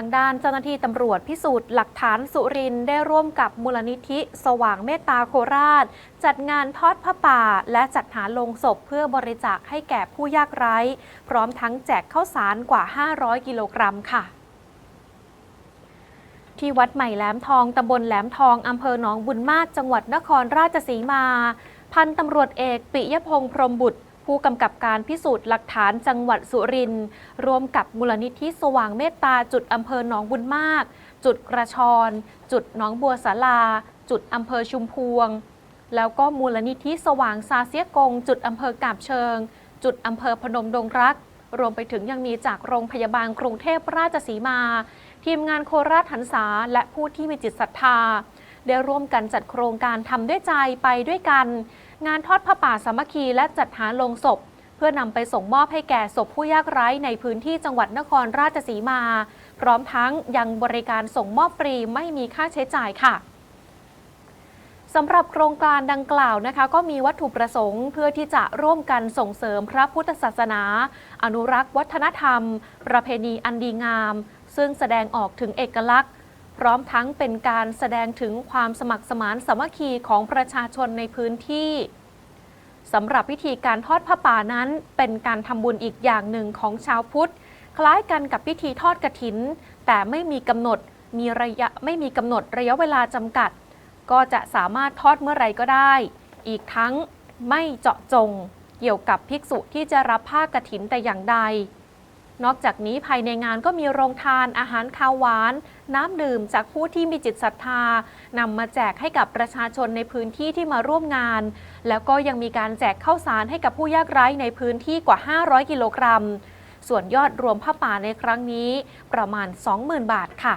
ทางด้านเจ้าหน้าที่ตำรวจพิสูจน์หลักฐานสุรินได้ร่วมกับมูลนิธิสว่างเมตตาโคราช จัดงานทอดผ้าป่า และจัดหาโลงศพเพื่อบริจาคให้แก่ผู้ยากไร้ พร้อมทั้งแจกข้าวสารกว่า 500 กิโลกรัมค่ะที่วัดใหม่แหลมทอง ตำบลแหลมทอง อำเภอหนองบุญมาก จังหวัดนครราชสีมา พันตำรวจเอก ปิยพงษ์พรมบุตร ผู้กำกับการพิสูจน์หลักฐานจังหวัดสุรินทร์ร่วมกับมูลนิธิสว่างเมตตาจุดอำเภอหนองบุญมาก จุดกระชอน จุดหนองบัวสาลา จุดอำเภอชุมพวง แล้วก็มูลนิธิสว่างซาเซียกง จุดอำเภอกาบเชิง จุดอำเภอพนมดงรัก รวมไปถึงยังมีจากโรงพยาบาลกรุงเทพราชสีมา ทีมงานโคราชหันษาและผู้ที่มีจิตศรัทธา ได้ร่วมกันจัดโครงการทำด้วยใจไปด้วยกัน งานทอดผ้าป่าสามัคคีและจัดหาโลงศพ เพื่อนำไปส่งมอบให้แก่ศพผู้ยากไร้ในพื้นที่จังหวัดนครราชสีมา พร้อมทั้งยังบริการส่งมอบฟรีไม่มีค่าใช้จ่ายค่ะสำหรับโครงการดังกล่าวนะคะ ก็มีวัตถุประสงค์เพื่อที่จะร่วมกันส่งเสริมพระพุทธศาสนา อนุรักษ์วัฒนธรรม ประเพณีอันดีงาม ซึ่งแสดงออกถึงเอกลักษณ์ พร้อมทั้งเป็นการแสดงถึงความสมัครสมานสามัคคีของประชาชนในพื้นที่สำหรับพิธีการทอดผ้าป่านั้น เป็นการทำบุญอีกอย่างหนึ่งของชาวพุทธ คล้ายกันกับพิธีทอดกระถิน แต่ไม่มีกำหนดมีระยะไม่มีกำหนดระยะเวลาจำกัด ก็จะสามารถทอดเมื่อไรก็ได้ อีกทั้งไม่เจาะจง เกี่ยวกับภิกษุที่จะรับผ้ากฐินแต่อย่างใด นอกจากนี้ภายในงานก็มีโรงทานอาหารคาวหวาน น้ำดื่มจากผู้ที่มีจิตศรัทธานำมาแจกให้กับประชาชนในพื้นที่ที่มาร่วมงาน แล้วก็ยังมีการแจกข้าวสารให้กับผู้ยากไร้ในพื้นที่กว่า 500 กิโลกรัม ส่วนยอดรวมผ้าป่าในครั้งนี้ประมาณ 20,000 บาทค่ะ